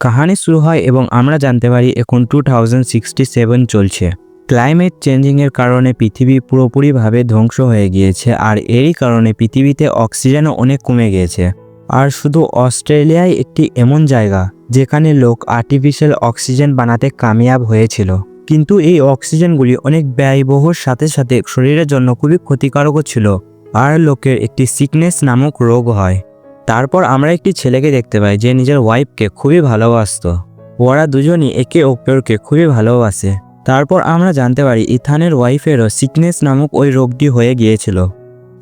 কাহানি শুরু হয় এবং আমরা জানতে পারি এখন টু থাউজেন্ড সিক্সটি সেভেন চলছে ক্লাইমেট চেঞ্জিংয়ের কারণে পৃথিবী পুরোপুরিভাবে ধ্বংস হয়ে গিয়েছে আর এরই কারণে পৃথিবীতে অক্সিজেনও অনেক কমে গিয়েছে। আর শুধু অস্ট্রেলিয়ায় একটি এমন জায়গা যেখানে লোক আর্টিফিশিয়াল অক্সিজেন বানাতে কামিয়াব হয়েছিল। কিন্তু এই অক্সিজেনগুলি অনেক ব্যয়বহুর সাথে সাথে শরীরের জন্য খুবই ক্ষতিকারকও ছিল। আর লোকের একটি সিকনেস নামক রোগ হয়। তারপর আমরা একটি ছেলেকে দেখতে পাই যে নিজের ওয়াইফকে খুবই ভালোবাসত। ওরা দুজনই একে অপরকে খুবই ভালোবাসে। তারপর আমরা জানতে পারি ইথানের ওয়াইফেরও সিকনেস নামক ওই রোগটি হয়ে গিয়েছিল।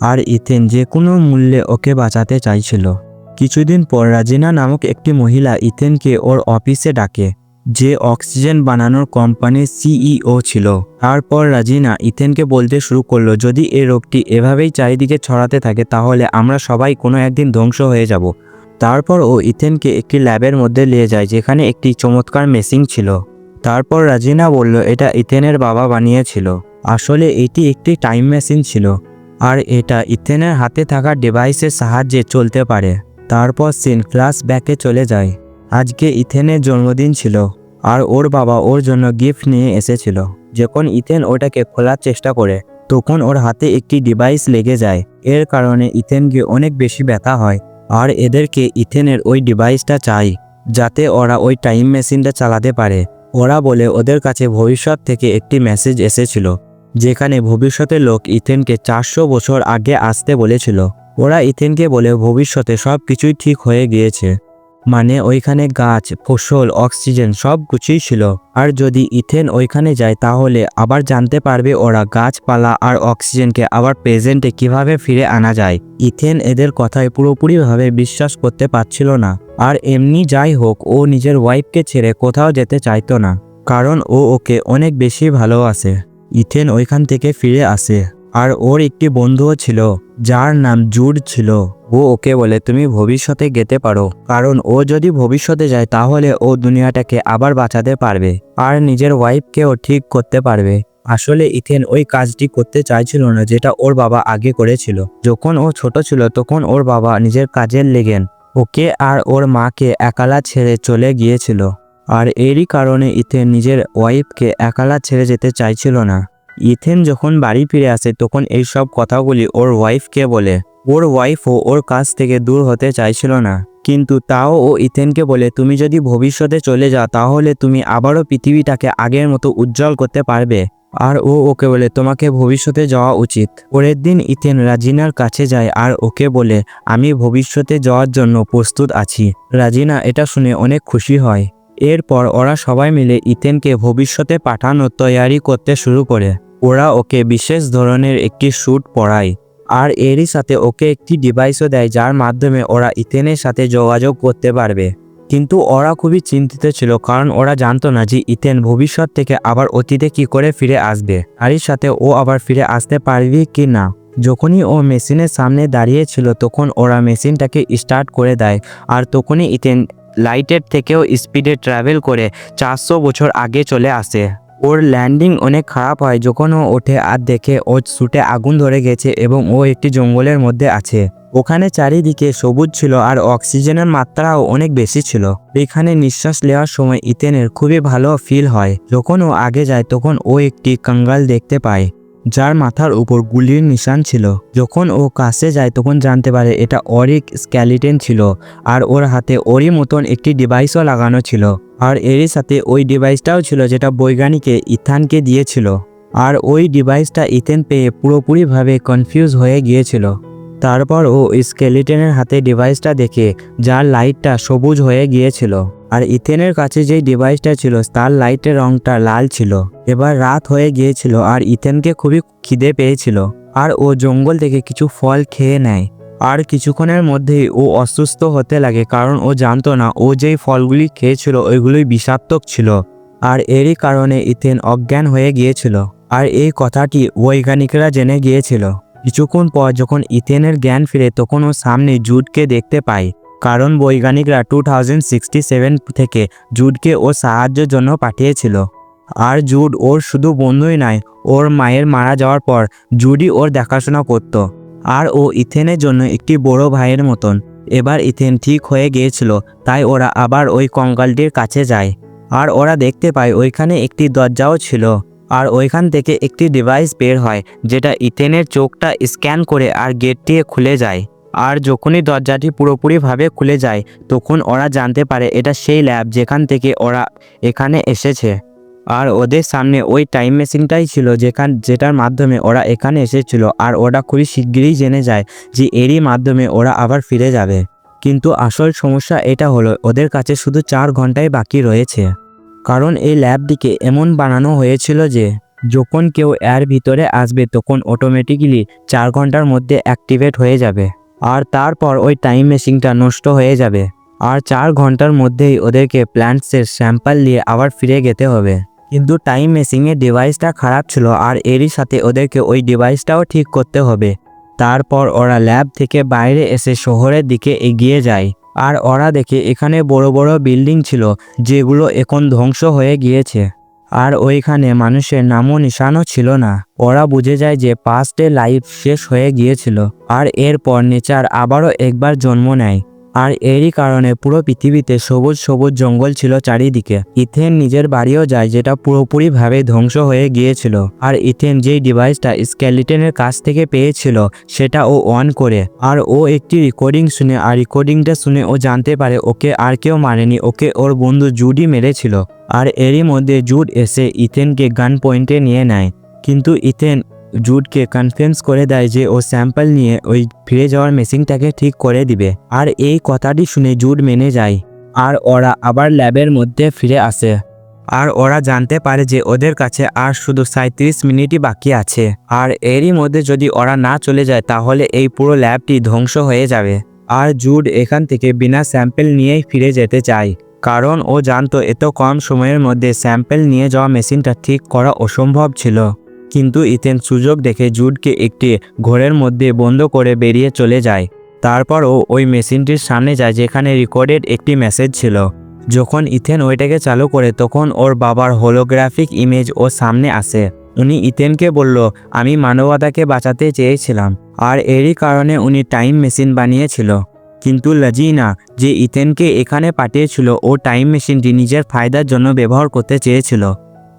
আর ইথেন যে কোনো মূল্যে ওকে বাঁচাতে চাইছিল। কিছুদিন পর রাজিনা নামক একটি মহিলা ইথেনকে ওর অফিসে ডাকে। যে অক্সিজেন বানানোর কোম্পানির সিইও ছিল। তারপর রাজিনা ইথেনকে বলতে শুরু করল, যদি এই রোগটি এভাবেই চারিদিকে ছড়াতে থাকে, তাহলে আমরা সবাই কোনো একদিন ধ্বংস হয়ে যাব। তারপর ও ইথেনকে একটি ল্যাবের মধ্যে নিয়ে যায়, যেখানে একটি চমৎকার মেশিন ছিল। তারপর রাজিনা বলল, এটা ইথেনের বাবা বানিয়েছিল। আসলে এটি একটি টাইম মেশিন ছিল, আর এটা ইথেনের হাতে থাকা ডিভাইসের সাহায্যে চলতে পারে। তারপর সিন ক্লাস ব্যাকে চলে যায়। আজকে ইথেনের জন্মদিন ছিল, আর ওর বাবা ওর জন্য গিফট নিয়ে এসেছিল। যখন ইথেন ওটাকে খোলার চেষ্টা করে, তখন ওর হাতে একটি ডিভাইস লেগে যায়। এর কারণে ইথেনকে অনেক বেশি ব্যথা হয়, আর এদেরকে ইথেনের ওই ডিভাইসটা চাই, যাতে ওরা ওই টাইম মেশিনটা চালাতে পারে। ওরা বলে ওদের কাছে ভবিষ্যৎ থেকে একটি মেসেজ এসেছিল, যেখানে ভবিষ্যতের লোক ইথেনকে চারশো বছর আগে আসতে বলেছিল। ওরা ইথেনকে বলে ভবিষ্যতে সব কিছুই ঠিক হয়ে গিয়েছে। মানে ওইখানে গাছ, ফসল, অক্সিজেন সব কিছুই ছিল। আর যদি ইথেন ওইখানে যায়, তাহলে আবার জানতে পারবে ওরা গাছপালা আর অক্সিজেনকে আবার প্রেজেন্টে কীভাবে ফিরে আনা যায়। ইথেন এদের কথায় পুরোপুরিভাবে বিশ্বাস করতে পারছিল না। আর এমনি যাই হোক, ও নিজের ওয়াইফকে ছেড়ে কোথাও যেতে চাইতো না। কারণ ও ওকে অনেক বেশি ভালোবাসে। ইথেন ওইখান থেকে ফিরে আসে। আর ওর একটি বন্ধুও ছিল, যার নাম জুড ছিল। ও ওকে বলে, তুমি ভবিষ্যতে গেতে পারো। কারণ ও যদি ভবিষ্যতে যায়, তাহলে ও দুনিয়াটাকে আবার বাঁচাতে পারবে। আর নিজের ওয়াইফকেও ঠিক করতে পারবে। আসলে ইথেন ওই কাজটি করতে চাইছিল না যেটা ওর বাবা আগে করেছিল। যখন ও ছোট ছিল, তখন ওর বাবা নিজের কাজের লেগেন। ওকে আর ওর মাকে একালা ছেড়ে চলে গিয়েছিল। আর এরই কারণে ইথেন নিজের ওয়াইফকে একালা ছেড়ে যেতে চাইছিল না। ইথেন যখন বাড়ি ফিরে আসে, তখন এই সব কথাগুলি ওর ওয়াইফকে বলে। ওর ওয়াইফও ওর কাছ থেকে দূর হতে চাইছিল না। কিন্তু তাও ও ইথেনকে বলে, তুমি যদি ভবিষ্যতে চলে যাও, তাহলে তুমি আবারও পৃথিবীটাকে আগের মতো উজ্জ্বল করতে পারবে। আর ও ওকে বলে, তোমাকে ভবিষ্যতে যাওয়া উচিত। পরের দিন ইথেন রাজিনার কাছে যায় আর ওকে বলে, আমি ভবিষ্যতে যাওয়ার জন্য প্রস্তুত আছি। রাজিনা এটা শুনে অনেক খুশি হয়। এরপর ওরা সবাই মিলে ইথেনকে ভবিষ্যতে পাঠানোর তৈয়ারি করতে শুরু করে। ওরা ওকে বিশেষ ধরনের একটি স্যুট পরায়, আর এরই সাথে ওকে একটি ডিভাইসও দেয় যার মাধ্যমে ওরা ইথেনের সাথে যোগাযোগ করতে পারবে। কিন্তু ওরা খুবই চিন্তিত ছিল কারণ ওরা জানতো না যে ইথেন ভবিষ্যৎ থেকে আবার অতীতে কি করে ফিরে আসবে, আর এর সাথে ও আবার ফিরে আসতে পারবে কি না। যখনই ও মেশিনের সামনে দাঁড়িয়েছিল তখন ওরা মেশিনটাকে স্টার্ট করে দেয়, আর তখনই ইথেন লাইটের থেকেও স্পিডে ট্রাভেল করে চারশো বছর আগে চলে আসে। ওর ল্যান্ডিং অনেক খারাপ হয় যখন ও ওঠে আর দেখে ওর শুটে আগুন ধরে গেছে এবং ও একটি জঙ্গলের মধ্যে আছে। ওখানে চারিদিকে সবুজ ছিল আর অক্সিজেনের মাত্রাও অনেক বেশি ছিল। এখানে নিঃশ্বাস নেওয়ার সময় ইতেনের খুবই ভালো ফিল হয়। যখন ও আগে যায় তখন ও একটি কাঙ্গাল দেখতে পায়। যার মাথার উপর গুলির নিশান ছিল। যখন ও কাছে যায়, তখন জানতে পারে এটা অরিক স্ক্যালিটেন ছিল আর ওর হাতে ওরই মতন একটি ডিভাইসও লাগানো ছিল। আর এরই সাথে ওই ডিভাইসটাও ছিল যেটা বৈজ্ঞানিকে ইথানকে দিয়েছিল। আর ওই ডিভাইসটা ইথেন পেয়ে পুরোপুরিভাবে কনফিউজ হয়ে গিয়েছিল। তারপর ও স্কেলিটনের হাতে ডিভাইসটা দেখে যার লাইটটা সবুজ হয়ে গিয়েছিল, আর ইথেনের কাছে যেই ডিভাইসটা ছিল তার লাইটের রংটা লাল ছিল। এবার রাত হয়ে গিয়েছিল আর ইথেনকে খুবই খিদে পেয়েছিল, আর ও জঙ্গল থেকে কিছু ফল খেয়ে নেয়। আর কিছুক্ষণের মধ্যেই ও অসুস্থ হতে লাগে কারণ ও জানতো না ও যেই ফলগুলি খেয়েছিল ওইগুলোই বিষাক্তক ছিল, আর এরই কারণে ইথেন অজ্ঞান হয়ে গিয়েছিল। আর এই কথাটি বৈজ্ঞানিকরা জেনে গিয়েছিল। কিছুক্ষণ পর যখন ইথেনের জ্ঞান ফিরে তখন ও সামনে জুটকে দেখতে পায় কারণ বৈজ্ঞানিকরা টু থেকে জুডকে ও সাহায্যের জন্য পাঠিয়েছিল। আর জুড ওর শুধু বন্ধুই নয়, ওর মায়ের মারা যাওয়ার পর জুডি ওর দেখাশোনা করত। আর ও ইথেনের জন্য একটি বড় ভাইয়ের মতন। এবার ইথেন ঠিক হয়ে গিয়েছিল, তাই ওরা আবার ওই কঙ্কালটির কাছে যায়। আর ওরা দেখতে পায়, ওইখানে একটি দরজাও ছিল। আর ওইখান থেকে একটি ডিভাইস বের হয়, যেটা ইথেনের চোখটা স্ক্যান করে আর গেটটি খুলে যায়। আর যখনই দরজাটি পুরোপুরিভাবে খুলে যায়, তখন ওরা জানতে পারে এটা সেই ল্যাব যেখান থেকে ওরা এখানে এসেছে। আর ওদের সামনে ওই টাইম মেশিনটাই ছিল যেখান, যেটার মাধ্যমে ওরা এখানে এসেছিল, আর ওরা খুবই শিগগিরই জেনে যায় যে এরই মাধ্যমে ওরা আবার ফিরে যাবে। কিন্তু আসল সমস্যা এটা হলো, ওদের কাছে শুধু চার ঘন্টাই বাকি রয়েছে। কারণ এই ল্যাবটিকে এমন বানানো হয়েছিল যে, যখন কেউ এর ভিতরে আসবে তখন অটোমেটিক্যালি চার ঘণ্টার মধ্যে অ্যাক্টিভেট হয়ে যাবে। আর তারপর ওই টাইম মেশিনটা নষ্ট হয়ে যাবে। আর চার ঘণ্টার মধ্যেই ওদেরকে প্ল্যান্টসের স্যাম্পল নিয়ে আবার ফিরে যেতে হবে। কিন্তু টাইম মেশিনের ডিভাইসটা খারাপ ছিল আর এরই সাথে ওদেরকে ওই ডিভাইসটাও ঠিক করতে হবে। তারপর ওরা ল্যাব থেকে বাইরে এসে শহরের দিকে এগিয়ে যায়। আর ওরা দেখে এখানে বড় বড় বিল্ডিং ছিল, যেগুলো এখন ধ্বংস হয়ে গিয়েছে। আর ওইখানে মানুষের নামও নিশানও ছিল না। ওরা বুঝে যায় যে পাস্টে লাইফ শেষ হয়ে গিয়েছিল। আর এরপর নেচার আবারও একবার জন্ম নেয়। আর এরই কারণে পুরো পৃথিবীতে সবুজ সবুজ জঙ্গল ছিল চারিদিকে। ইথেন নিজের বাড়িও যায় যেটা পুরোপুরিভাবে ধ্বংস হয়ে গিয়েছিল। আর ইথেন যেই ডিভাইসটা স্কেলিটনের কাছ থেকে পেয়েছিল সেটা ও অন করে। আর ও একটি রেকর্ডিং শুনে, আর রেকর্ডিংটা শুনে ও জানতে পারে ওকে আর কেউ মারেনি, ওকে ওর বন্ধু জুডি মেরেছিল। আর এরই মধ্যে জুড এসে ইথেনকে গান পয়েন্টে নিয়ে নেয়। কিন্তু ইথেন জুডকে কনফারেন্স করে দেয় যে ও স্যাম্পল নিয়ে ওই ফিরে যাওয়ার মেশিনটাকে ঠিক করে দিবে। আর এই কথাটি শুনে জুড মেনে যায়। আর ওরা আবার ল্যাবের মধ্যে ফিরে আসে। আর ওরা জানতে পারে যে ওদের কাছে আর শুধু সাঁত্রিশ মিনিটই বাকি আছে। আর এরই মধ্যে যদি ওরা না চলে যায়, তাহলে এই পুরো ল্যাবটি ধ্বংস হয়ে যাবে। আর জুড এখান থেকে বিনা স্যাম্পেল নিয়েই ফিরে যেতে চায়। কারণ ও জানতো এত কম সময়ের মধ্যে স্যাম্পেল নিয়ে যাওয়া মেশিনটা ঠিক করা অসম্ভব ছিল। কিন্তু ইথেন সুযোগ দেখে জুডকে একটি ঘরের মধ্যে বন্ধ করে বেরিয়ে চলে যায়। তারপর ও ওই মেশিনটির সামনে যায় যেখানে রেকর্ডেড একটি মেসেজ ছিল। যখন ইথেন ওইটাকে চালু করে তখন ওর বাবার হোলোগ্রাফিক ইমেজ ও সামনে আসে। উনি ইথেনকে বলল, আমি মানবতাকে বাঁচাতে চেয়েছিলাম, আর এরই কারণে উনি টাইম মেশিন বানিয়েছিল। কিন্তু লজিনা, যে ইথেনকে এখানে পাঠিয়েছিল, ও টাইম মেশিনটি নিজের ফায়দার জন্য ব্যবহার করতে চেয়েছিল।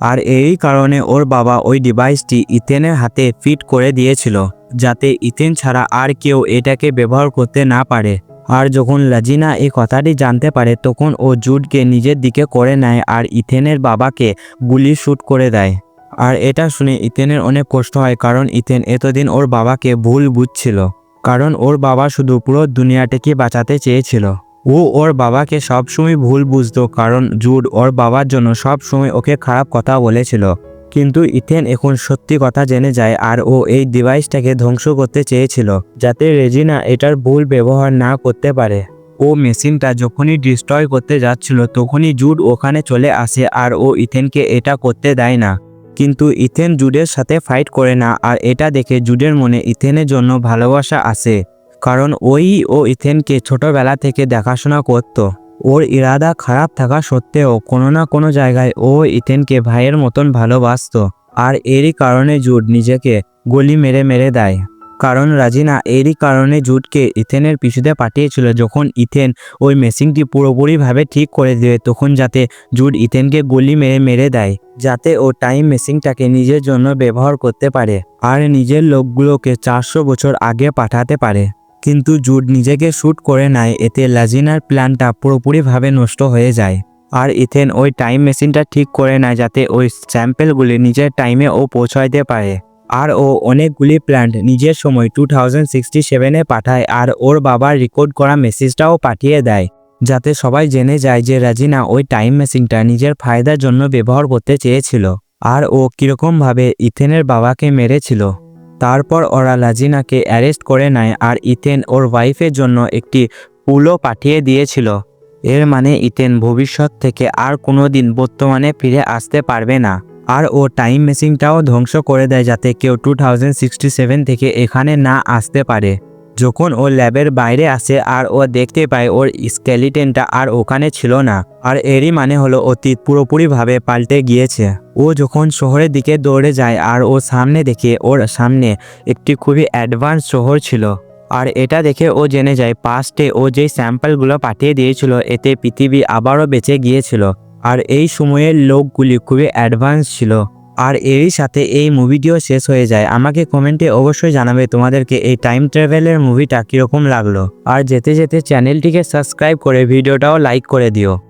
আর এই কারণে ওর বাবা ওই ডিভাইসটি ইথেনের হাতে ফিট করে দিয়েছিল, যাতে ইথেন ছাড়া আর কেউ এটাকে ব্যবহার করতে না পারে। আর যখন লাজিনা এই কথাটি জানতে পারে, তখন ও জুটকে নিজের দিকে করে নেয় আর ইথেনের বাবাকে গুলি শ্যুট করে দেয়। আর এটা শুনে ইথেনের অনেক কষ্ট হয়, কারণ ইথেন এতদিন ওর বাবাকে ভুল বুঝছিল। কারণ ওর বাবা শুধু পুরো দুনিয়াটাকে বাঁচাতে চেয়েছিল। ও ওর বাবাকে সবসময় ভুল বুঝতো কারণ জুড ওর বাবার জন্য সব সময় ওকে খারাপ কথা বলেছিল। কিন্তু ইথেন এখন সত্যি কথা জেনে যায় আর ও এই ডিভাইসটাকে ধ্বংস করতে চেয়েছিল, যাতে রেজিনা এটার ভুল ব্যবহার না করতে পারে। ও মেশিনটা যখনই ডিস্ট্রয় করতে যাচ্ছিল তখনই জুড ওখানে চলে আসে আর ও ইথেনকে এটা করতে দেয় না। কিন্তু ইথেন জুডের সাথে ফাইট করে না আর এটা দেখে জুডের মনে ইথেনের জন্য ভালোবাসা আসে। কারণ ওই ও ইথেনকে ছোটবেলা থেকে দেখাশোনা করত। ওর ইরাদা খারাপ থাকা সত্ত্বেও কোনো না কোনো জায়গায় ও ইথেনকে ভাইয়ের মতন ভালোবাসতো। আর এরই কারণে জুট নিজেকে গলি মেরে মেরে দেয়। কারণ রাজিনা এরই কারণে জুটকে ইথেনের পিছুতে পাঠিয়েছিল যখন ইথেন ওই মেশিনটি পুরোপুরিভাবে ঠিক করে দেবে তখন যাতে জুট ইথেনকে গলি মেরে মেরে দেয়, যাতে ও টাইম মেশিনটাকে নিজের জন্য ব্যবহার করতে পারে, আর নিজের লোকগুলোকে চারশো বছর আগে পাঠাতে পারে। কিন্তু জুড নিজেকে শ্যুট করে নেয়, এতে লাজিনার প্ল্যানটা পুরোপুরিভাবে নষ্ট হয়ে যায়। আর ইথেন ওই টাইম মেশিনটা ঠিক করে নেয় যাতে ওই স্যাম্পেলগুলি নিজের টাইমে ও পৌঁছাইতে পারে। আর ও অনেকগুলি প্ল্যান্ট নিজের সময় টু থাউজেন্ড সিক্সটি সেভেনে পাঠায় আর ওর বাবার রেকর্ড করা মেসেজটাও পাঠিয়ে দেয়, যাতে সবাই জেনে যায় যে রাজিনা ওই টাইম মেশিনটা নিজের ফায়দার জন্য ব্যবহার করতে চেয়েছিল। আর ও কীরকমভাবে ইথেনের বাবাকে মেরেছিল। তারপর ওরা লাজিনাকে অ্যারেস্ট করে নেয় আর ইথেন ওর ওয়াইফের জন্য একটি পুলও পাঠিয়ে দিয়েছিল। এর মানে ইথেন ভবিষ্যৎ থেকে আর কোনো দিন বর্তমানে ফিরে আসতে পারবে না। আর ও টাইম মেশিনটাও ধ্বংস করে দেয় যাতে কেউ টু থেকে এখানে না আসতে পারে। যখন ও ল্যাবের বাইরে আসে আর ও দেখতে পায় ওর স্কেলিটেনটা আর ওখানে ছিল না, আর এরই মানে হলো অতীত পুরোপুরিভাবে পাল্টে গিয়েছে। ও যখন শহরের দিকে দৌড়ে যায় আর ও সামনে দেখে ওর সামনে একটি খুবই অ্যাডভান্স শহর ছিল, আর এটা দেখে ও জেনে যায় পাস্টে ও যেই স্যাম্পলগুলো পাঠিয়ে দিয়েছিল এতে পৃথিবী আবারও বেঁচে গিয়েছিল, আর এই সময়ের লোকগুলি খুবই অ্যাডভান্স ছিল। আর এরই সাথে এই মুভিটিও শেষ হয়ে যায়। আমাকে কমেন্টে অবশ্যই জানাবে তোমাদেরকে এই টাইম ট্রাভেলের মুভিটা কীরকম লাগল। আর যেতে যেতে চ্যানেলটিকে সাবস্ক্রাইব করে ভিডিওটাও লাইক করে দিও।